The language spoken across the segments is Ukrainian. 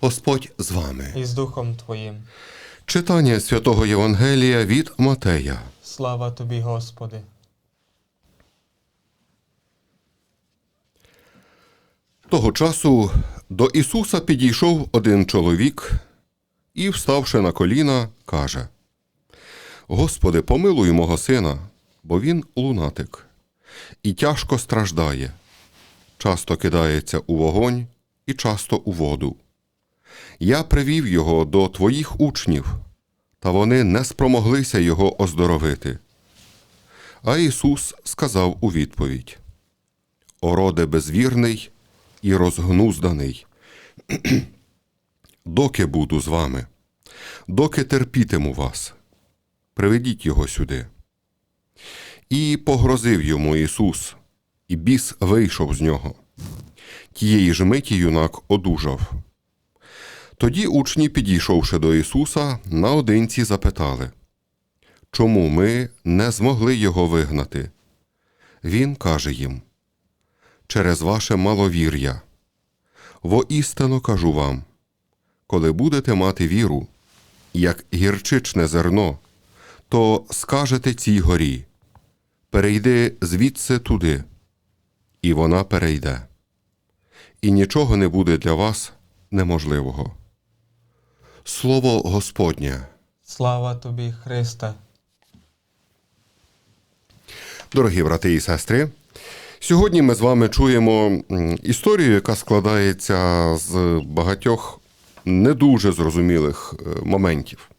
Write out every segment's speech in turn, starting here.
Господь з вами. і з Духом Твоїм. Читання святого Євангелія від Матея. Слава Тобі, Господи. Того часу до Ісуса підійшов один чоловік і, вставши на коліна, каже: Господи, помилуй мого сина, бо він лунатик, і тяжко страждає, часто кидається у вогонь і часто у воду. Я привів його до твоїх учнів, та вони не спромоглися його оздоровити. А Ісус сказав у відповідь: Ороде безвірний і розгнузданий. Доки буду з вами, доки терпітиму вас, приведіть його сюди. І погрозив йому Ісус, і біс вийшов з нього. Тієї ж миті юнак одужав. Тоді учні, підійшовши до Ісуса, наодинці запитали, чому ми не змогли його вигнати? Він каже їм, через ваше маловір'я. Воістину кажу вам, коли будете мати віру, як гірчичне зерно, то скажете цій горі, перейди звідси туди, і вона перейде, і нічого не буде для вас неможливого. Слово Господнє. Слава Тобі, Христе. Дорогі брати і сестри, сьогодні ми з вами чуємо історію, яка складається з багатьох не дуже зрозумілих е, моментів.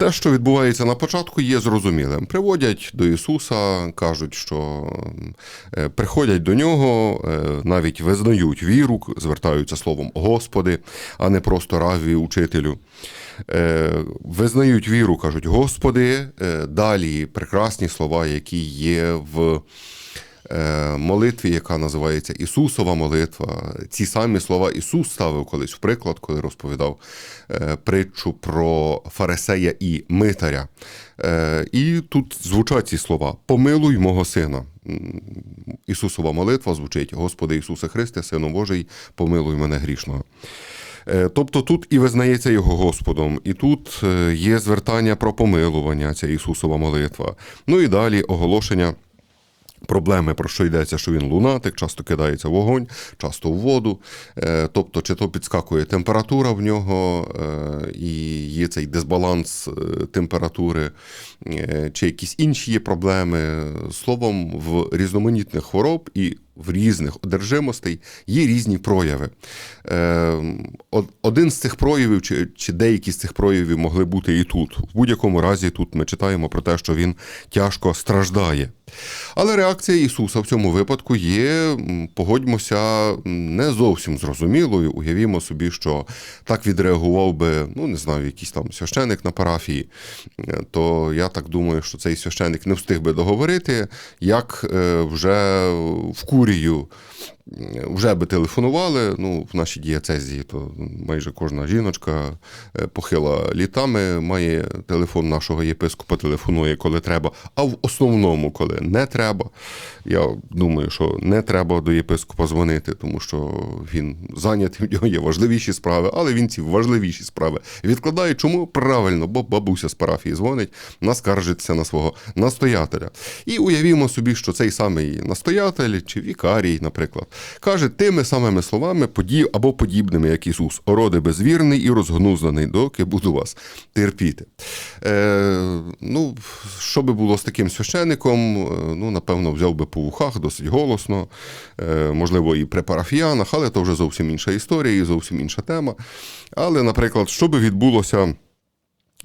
Те, що відбувається на початку, є зрозумілим. Приводять до Ісуса, кажуть, що е, приходять до нього, е, навіть визнають віру, звертаються словом Господи, а не просто раві учителю. Е, Визнають віру, кажуть Господи. Далі прекрасні слова, які є в молитві, яка називається Ісусова молитва. Ці самі слова Ісус ставив колись в приклад, коли розповідав е, притчу про фарисея і митаря. Е, І тут звучать ці слова: Помилуй мого сина. Ісусова молитва звучить: Господи Ісусе Христе, Сину Божий, помилуй мене грішного. Е, Тобто тут і визнається його Господом, і тут е, є звертання про помилування, ця Ісусова молитва. Ну і далі оголошення. Проблеми, про що йдеться, що він лунатик, часто кидається в вогонь, часто в воду. Е, Тобто, чи то підскакує температура в нього, е, і є цей дисбаланс е, температури, чи якісь інші є проблеми. Словом, в різноманітних хвороб і в різних одержимостей є різні прояви. Е, Один з цих проявів, чи, чи деякі з цих проявів могли бути і тут. В будь-якому разі, тут ми читаємо про те, що він тяжко страждає. Але реакція Ісуса в цьому випадку є, погодьмося, не зовсім зрозумілою. Уявімо собі, що так відреагував би, ну не знаю, якийсь там священик на парафії, Е, то я так думаю, що цей священик не встиг би договорити, як е, вже в курію. Е, Вже би телефонували. Ну, в нашій дієцезії то майже кожна жіночка е, похила літами, має телефон нашого єпископа, телефонує, коли треба. А в основному, коли не треба, я думаю, що не треба до єпископа дзвонити, тому що він зайнятий, в нього є важливіші справи, але він ці важливіші справи відкладає. Чому правильно? Бо бабуся з парафії дзвонить, наскаржиться на свого настоятеля. І уявімо собі, що цей самий настоятель чи вікарій, наприклад, каже тими самими словами подіб або подібними, як Ісус, ороди безвірний і розгнузданий, доки буду вас терпіти. Е, ну, що би було з таким священником, е, ну, напевно, взяв би по вухах досить голосно, е, можливо, і при парафіянах, але то вже зовсім інша історія і зовсім інша тема. Але, наприклад, що би відбулося.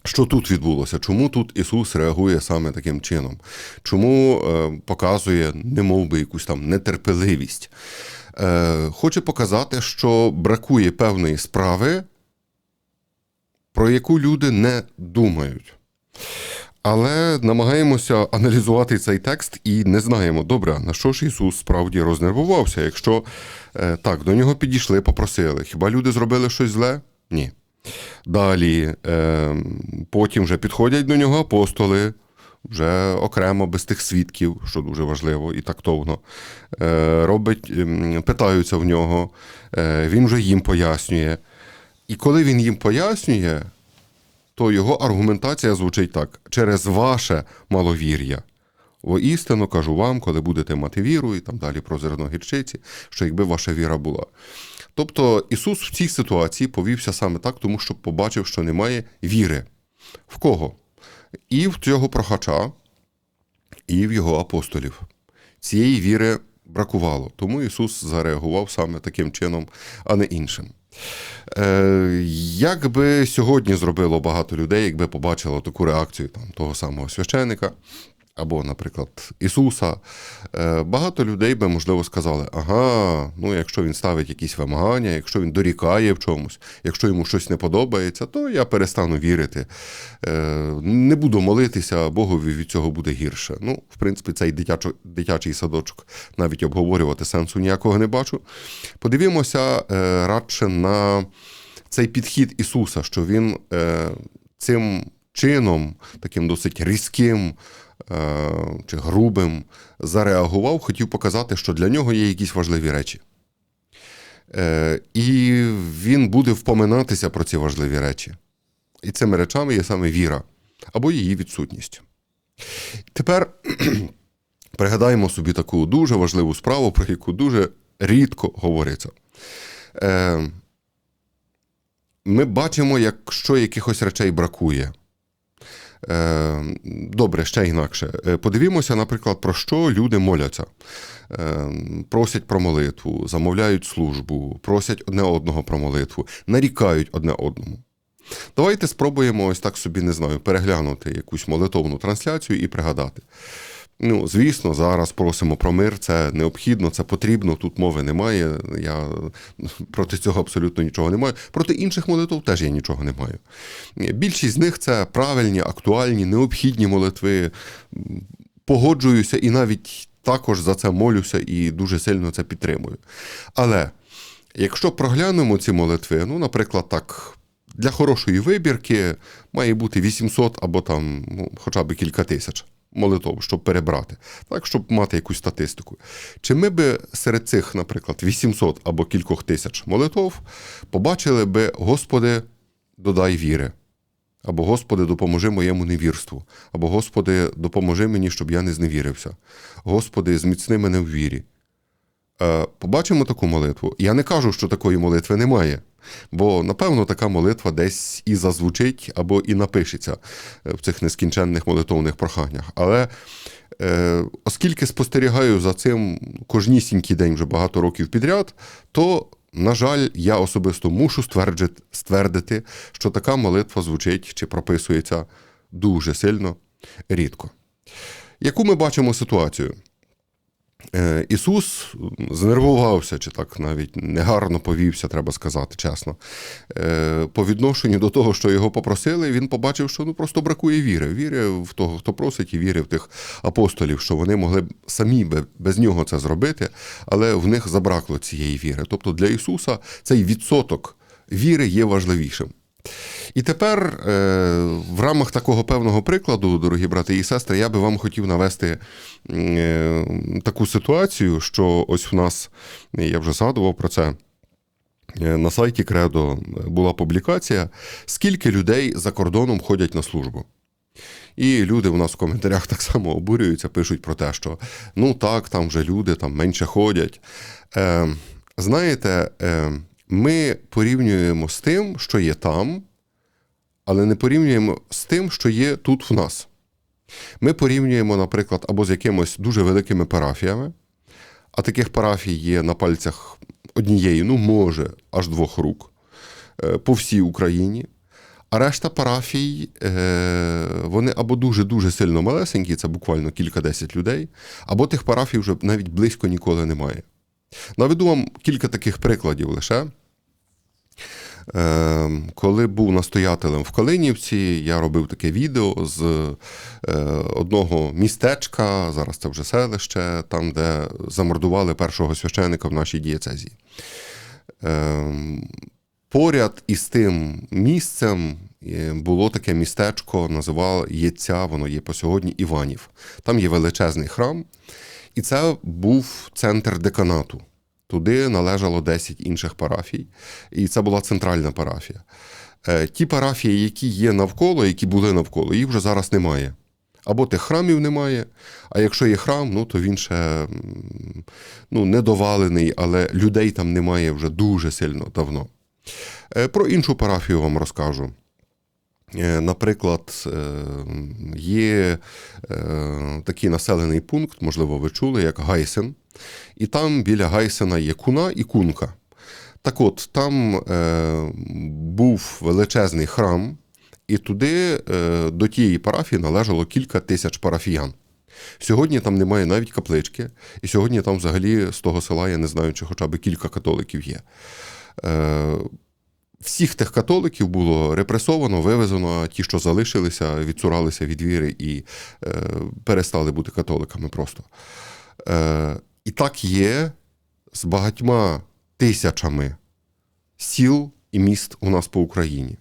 Що тут відбулося? Чому тут Ісус реагує саме таким чином? Чому е, показує, немов би, якусь там нетерпеливість? Е, хоче показати, що бракує певної справи, про яку люди не думають. Але намагаємося аналізувати цей текст і не знаємо, добре, на що ж Ісус справді рознервувався, якщо е, так, до нього підійшли, попросили. Хіба люди зробили щось зле? Ні. Далі, е, потім вже підходять до нього апостоли, вже окремо без тих свідків, що дуже важливо і тактовно. Е, робить, ем, питаються в нього, е, він вже їм пояснює. І коли він їм пояснює, то його аргументація звучить так: через ваше маловір'я. Воістину кажу вам, коли будете мати віру, і там далі про зерно гірчиці, що якби ваша віра була. Тобто Ісус в цій ситуації повівся саме так, тому що побачив, що немає віри. В кого? І в цього прохача, і в його апостолів. Цієї віри бракувало, тому Ісус зареагував саме таким чином, а не іншим. Е, як би сьогодні зробило багато людей, якби побачило таку реакцію там, того самого священика, або, наприклад, Ісуса, е, багато людей би, можливо, сказали: ага, ну якщо він ставить якісь вимагання, якщо він дорікає в чомусь, якщо йому щось не подобається, то я перестану вірити. Е, Не буду молитися, Богові від цього буде гірше. Ну, в принципі, цей дитячо, дитячий садочок навіть обговорювати сенсу ніякого не бачу. Подивімося е, радше на цей підхід Ісуса, що Він цим чином, таким досить різким чи грубим, зареагував, хотів показати, що для нього є якісь важливі речі. Е, і він буде впоминатися про ці важливі речі. І цими речами є саме віра або її відсутність. Тепер пригадаємо собі таку дуже важливу справу, про яку дуже рідко говориться. Е, ми бачимо, якщо якихось речей бракує. Е, Добре, ще інакше. Е, Подивімося, наприклад, про що люди моляться. Е, Просять про молитву, замовляють службу, просять одне одного про молитву, нарікають одне одному. Давайте спробуємо ось так собі, не знаю, переглянути якусь молитовну трансляцію і пригадати. Ну, звісно, зараз просимо про мир, це необхідно, це потрібно, тут мови немає. Я проти цього абсолютно нічого не маю. Проти інших молитв теж я нічого не маю. Більшість з них це правильні, актуальні, необхідні молитви. Погоджуюся і навіть також за це молюся і дуже сильно це підтримую. Але якщо проглянемо ці молитви, ну, наприклад, так. Для хорошої вибірки має бути 800 або там ну, хоча б кілька тисяч молитов, щоб перебрати, так, щоб мати якусь статистику. Чи ми би серед цих, наприклад, 800 або кількох тисяч молитов побачили би, Господи, додай віри, або Господи, допоможи моєму невірству, або Господи, допоможи мені, щоб я не зневірився. Господи, зміцни мене в вірі. Е, Побачимо таку молитву. Я не кажу, що такої молитви немає. Бо, напевно, така молитва десь і зазвучить, або і напишеться е, в цих нескінченних молитовних проханнях. Але е, оскільки спостерігаю за цим кожнісінький день вже багато років підряд, то, на жаль, я особисто мушу ствердити, що така молитва звучить чи прописується дуже сильно рідко. Яку ми бачимо ситуацію? Е, Ісус знервувався, чи так навіть негарно повівся, треба сказати чесно. Е, По відношенню до того, що його попросили, він побачив, що ну просто бракує віри. Віри в того, хто просить, і віри в тих апостолів, що вони могли б самі без нього це зробити, але в них забракло цієї віри. Тобто для Ісуса цей відсоток віри є важливішим. І тепер, е, в рамах такого певного прикладу, дорогі брати і сестри, я би вам хотів навести е, таку ситуацію, що ось в нас, я вже згадував про це. е, На сайті Кредо була публікація, скільки людей за кордоном ходять на службу. І люди у нас в коментарях так само обурюються, пишуть про те, що ну так, там вже люди там менше ходять. Знаєте, ми порівнюємо з тим, що є там, але не порівнюємо з тим, що є тут в нас. Ми порівнюємо, наприклад, або з якимось дуже великими парафіями, а таких парафій є на пальцях однієї, ну, може, аж двох рук е, по всій Україні. А решта парафій, е, вони або дуже-дуже сильно малесенькі, це буквально кілька-десять людей, або тих парафій вже навіть близько ніколи немає. Наведу вам кілька таких прикладів лише. Е, Коли був настоятелем в Калинівці, я робив таке відео з е, одного містечка, зараз це вже селище, там, де замордували першого священика в нашій дієцезії. Е, Поряд із тим місцем е, було таке містечко, називається, воно є по сьогодні Іванів. Там є величезний храм, і це був центр деканату. Туди належало 10 інших парафій, і це була центральна парафія. Е, Ті парафії, які є навколо, які були навколо, їх вже зараз немає. Або тих храмів немає, а якщо є храм, ну то він ще ну, недовалений, але людей там немає вже дуже сильно давно. Е, Про іншу парафію вам розкажу. Е, Наприклад, е, є е, такий населений пункт, можливо, ви чули, як Гайсен. І там біля Гайсена є куна і кунка. Так от, там був величезний храм, і туди до тієї парафії належало кілька тисяч парафіян. Сьогодні там немає навіть каплички, і сьогодні там взагалі з того села я не знаю, чи хоча б кілька католиків є. Всіх тих католиків було репресовано, вивезено, а ті, що залишилися, відсуралися від віри і е, перестали бути католиками просто. Е, і так є з багатьма тисячами сіл і міст у нас по Україні.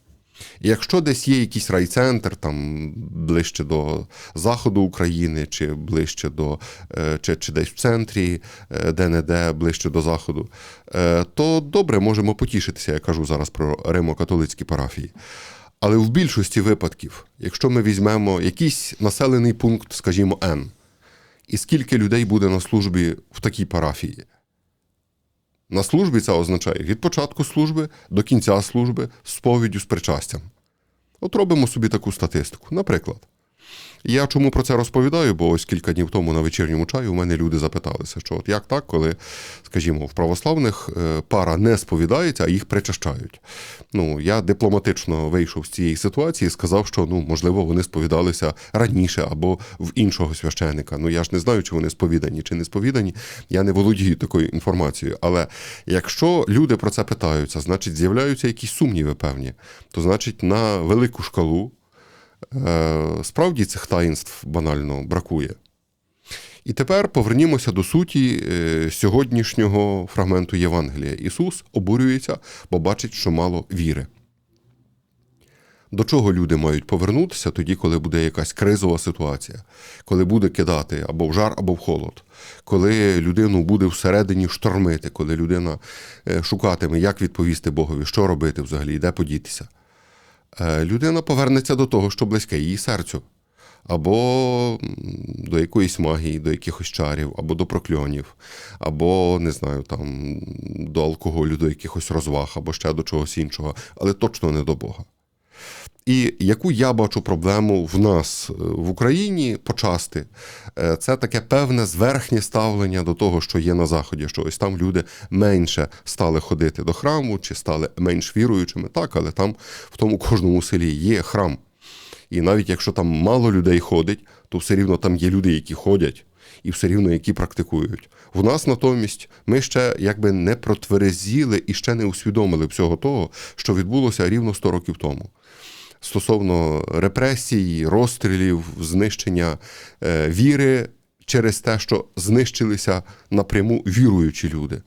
І якщо десь є якийсь райцентр, там ближче до заходу України, чи ближче до е, чи, чи десь в центрі, е, де-не-де, ближче до заходу, е, то добре можемо потішитися, я кажу зараз про римо-католицькі парафії. Але в більшості випадків, якщо ми візьмемо якийсь населений пункт, скажімо, Н, і скільки людей буде на службі в такій парафії, на службі це означає від початку служби до кінця служби з сповіддю з причастям. От робимо собі таку статистику. Наприклад, я чому про це розповідаю, бо ось кілька днів тому на вечірньому чаю у мене люди запиталися, що от як так, коли, скажімо, в православних е, пара не сповідається, а їх причащають. Ну, я дипломатично вийшов з цієї ситуації і сказав, що ну, можливо, вони сповідалися раніше або в іншого священика. Ну я ж не знаю, чи вони сповідані, чи не сповідані. Я не володію такою інформацією. Але якщо люди про це питаються, значить з'являються якісь сумніви певні, то значить на велику шкалу. Е, Справді цих таїнств банально бракує. І тепер повернімося до суті е, сьогоднішнього фрагменту Євангелія. Ісус обурюється, бо бачить, що мало віри. До чого люди мають повернутися тоді, коли буде якась кризова ситуація, коли буде кидати або в жар, або в холод, коли людину буде всередині штормити, коли людина е, шукатиме, як відповісти Богові, що робити взагалі, де подітися. Е, людина повернеться до того, що близьке її серцю, або до якоїсь магії, до якихось чарів, або до прокльонів, або не знаю, там до алкоголю, до якихось розваг, або ще до чогось іншого, але точно не до Бога. І яку я бачу проблему в нас е, в Україні почасти, е, це таке певне зверхнє ставлення до того, що є на Заході, що ось там люди менше стали ходити до храму, чи стали менш віруючими. Так, але там в тому кожному селі є храм. І навіть якщо там мало людей ходить, то все рівно там є люди, які ходять, і все рівно які практикують. В нас натомість ми ще якби не протверезіли і ще не усвідомили всього того, що відбулося рівно 100 років тому. Стосовно репресій, розстрілів, знищення е, віри через те, що знищилися напряму віруючі люди.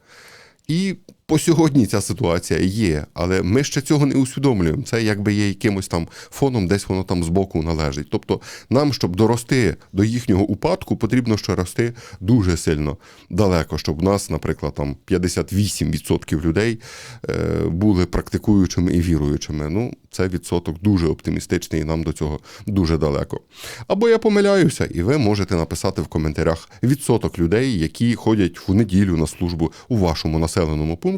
І по сьогодні ця ситуація є, але ми ще цього не усвідомлюємо. Це якби є якимось там фоном, десь воно там збоку належить. Тобто, нам, щоб дорости до їхнього упадку, потрібно ще рости дуже сильно далеко, щоб в нас, наприклад, там 58% людей е, були практикуючими і віруючими. Ну, це відсоток дуже оптимістичний, і нам до цього дуже далеко. Або я помиляюся, і ви можете написати в коментарях відсоток людей, які ходять в неділю на службу у вашому населеному пункті.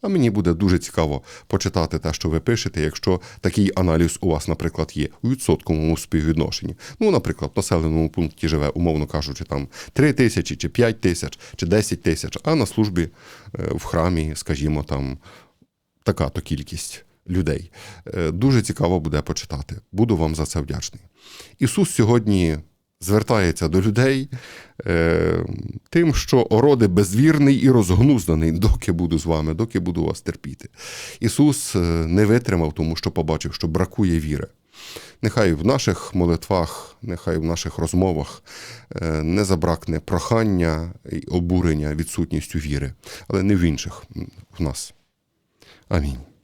А мені буде дуже цікаво почитати те, що ви пишете, якщо такий аналіз у вас, наприклад, є у відсотковому співвідношенні. Ну, наприклад, в населеному пункті живе, умовно кажучи, там 3 тисячі, чи 5 тисяч, чи 10 тисяч, а на службі е, в храмі, скажімо, там така то кількість людей. Е, Дуже цікаво буде почитати. Буду вам за це вдячний. Ісус сьогодні звертається до людей е, тим, що ороди безвірний і розгнузданий, доки буду з вами, доки буду вас терпіти. Ісус е, не витримав, тому що побачив, що бракує віри. Нехай в наших молитвах, нехай в наших розмовах е, не забракне прохання і обурення відсутністю віри, але не в інших, в нас. Амінь.